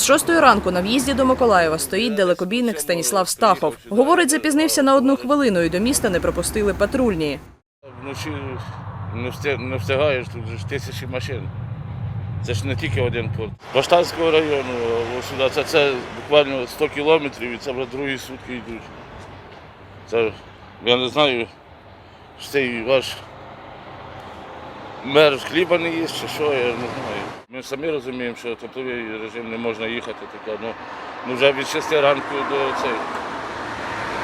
З шостої ранку на в'їзді до Миколаєва стоїть далекобійник Станіслав Стахов. Говорить, запізнився на одну хвилину і до міста не пропустили патрульні. Вночі не, встигаєш, тут ж тисячі машин. Це ж не тільки один порт. Баштанського району сюди, це, це буквально 100 кілометрів і це вже другі сутки йдуть. Це, я не знаю, що цей ваш мер хліба не їсть чи що, я не знаю. Ми самі розуміємо, що тепловий режим не можна їхати таке. Ну, ну вже від 6 ранку до цей,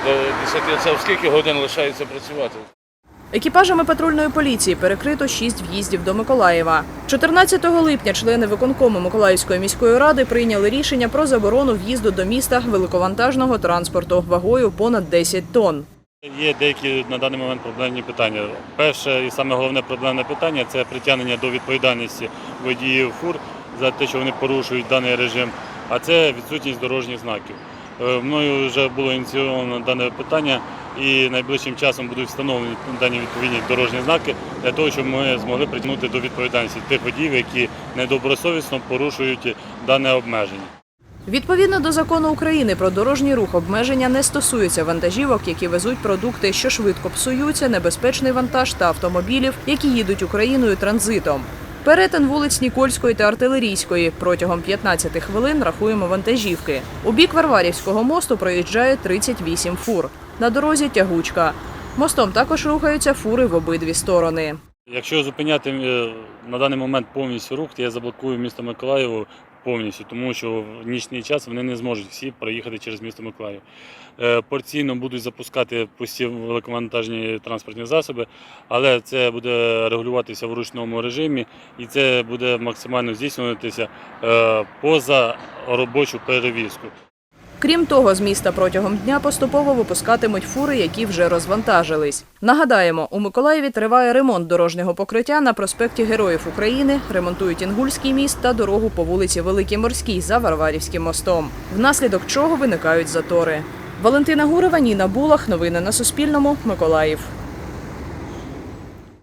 до 10, це скільки годин лишається працювати? Екіпажами патрульної поліції перекрито шість в'їздів до Миколаєва. 14 липня члени виконкому Миколаївської міської ради прийняли рішення про заборону в'їзду до міста великовантажного транспорту вагою понад 10 тонн. Є деякі на даний момент проблемні питання. Перше і саме головне проблемне питання це притягнення до відповідальності водіїв фур за те, що вони порушують даний режим, а це відсутність дорожніх знаків. Е, Мною вже було ініційовано дане питання, і найближчим часом будуть встановлені дані відповідні дорожні знаки для того, щоб ми змогли притягнути до відповідальності тих водіїв, які недобросовісно порушують дане обмеження. Відповідно до закону України про дорожній рух обмеження не стосується вантажівок, які везуть продукти, що швидко псуються, небезпечний вантаж та автомобілів, які їдуть Україною транзитом. Перетин вулиць Нікольської та Артилерійської протягом 15 хвилин рахуємо вантажівки. У бік Варварівського мосту проїжджає 38 фур. На дорозі тягучка. Мостом також рухаються фури в обидві сторони. Якщо зупиняти е, на даний момент повністю рух, то я заблокую місто Миколаєво повністю, тому що в нічний час вони не зможуть всі проїхати через місто Миколаїв. Е, Порційно будуть запускати пусті великовантажні транспортні засоби, але це буде регулюватися в ручному режимі і це буде максимально здійснюватися е, поза робочу перевізку. Крім того, з міста протягом дня поступово випускатимуть фури, які вже розвантажились. Нагадаємо, у Миколаєві триває ремонт дорожнього покриття на проспекті Героїв України, ремонтують Інгульський міст та дорогу по вулиці Великій Морській за Варварівським мостом, внаслідок чого виникають затори. Валентина Гурова, Ніна Булах. Новини на Суспільному. Миколаїв.